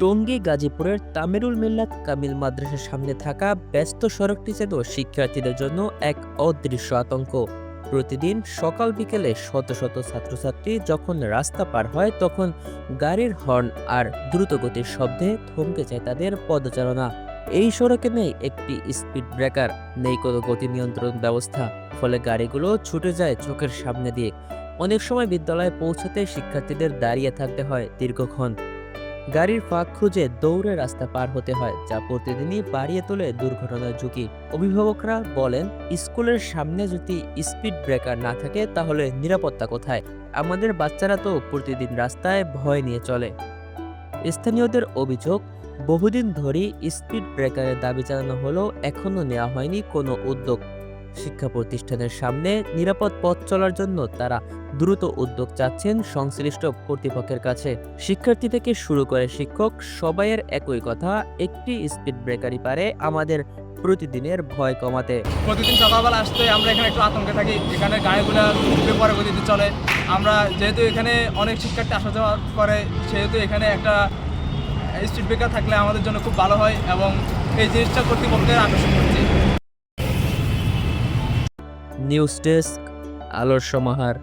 টঙ্গী, গাজীপুরের তামিরুল মিল্লাত কামিল মাদ্রাসার সামনে থাকা ব্যস্ত সড়কটি যেন শিক্ষার্থীদের জন্য এক অদৃশ্য আতঙ্ক। প্রতিদিন সকাল বিকেলে শত শত ছাত্রছাত্রী যখন রাস্তা পার হয়, তখন গাড়ির হর্ন আর দ্রুতগতির শব্দে থমকে যায় তাদের পদচারণা। এই সড়কে নেই একটি স্পিড ব্রেকার, নেই কোনো গতি নিয়ন্ত্রণ ব্যবস্থা, ফলে গাড়িগুলো ছুটে যায় চোখের সামনে দিয়ে। অনেক সময় বিদ্যালয়ে পৌঁছাতে শিক্ষার্থীদের দাঁড়িয়ে থাকতে হয় দীর্ঘক্ষণ। গাড়ির ফাঁক খুঁজে দৌড়ে রাস্তা পার হতে হয়, যা প্রতিদিনই বাড়িয়ে তোলে দুর্ঘটনার ঝুঁকি। অভিভাবকরা বলেন, স্কুলের সামনে যদি স্পিড ব্রেকার না থাকে, তাহলে নিরাপত্তা কোথায়? আমাদের বাচ্চারা তো প্রতিদিন রাস্তায় ভয় নিয়ে চলে। স্থানীয়দের অভিযোগ, বহুদিন ধরেই স্পিড ব্রেকারের দাবি জানানো হলেও এখনও নেওয়া হয়নি কোনো উদ্যোগ। শিক্ষা প্রতিষ্ঠানের সামনে নিরাপদ পথ চলার জন্য তারা দ্রুত উদ্যোগ চাচ্ছেন সংশ্লিষ্ট কর্তৃপক্ষের কাছে। শিক্ষার্থী থেকে শুরু করে শিক্ষক সবাইয়ের একই কথা, একটি স্পিড ব্রেকারই পারে আমাদের প্রতিদিনের ভয় কমাতে। প্রতিদিন সকালবেলা আসতে আমরা এখানে একটু আতঙ্কে থাকি এখানে গাড়িগুলো পরে গতিতে চলে। আমরা যেহেতু এখানে অনেক শিক্ষার্থী আসা যাওয়া করে, সেহেতু এখানে একটা স্ট্রিট ব্রেকার থাকলে আমাদের জন্য খুব ভালো হয় এবং এই জিনিসটা কর্তৃপক্ষের আকর্ষণ করছে। নিউজ ডেস্ক আলোর সমাহার।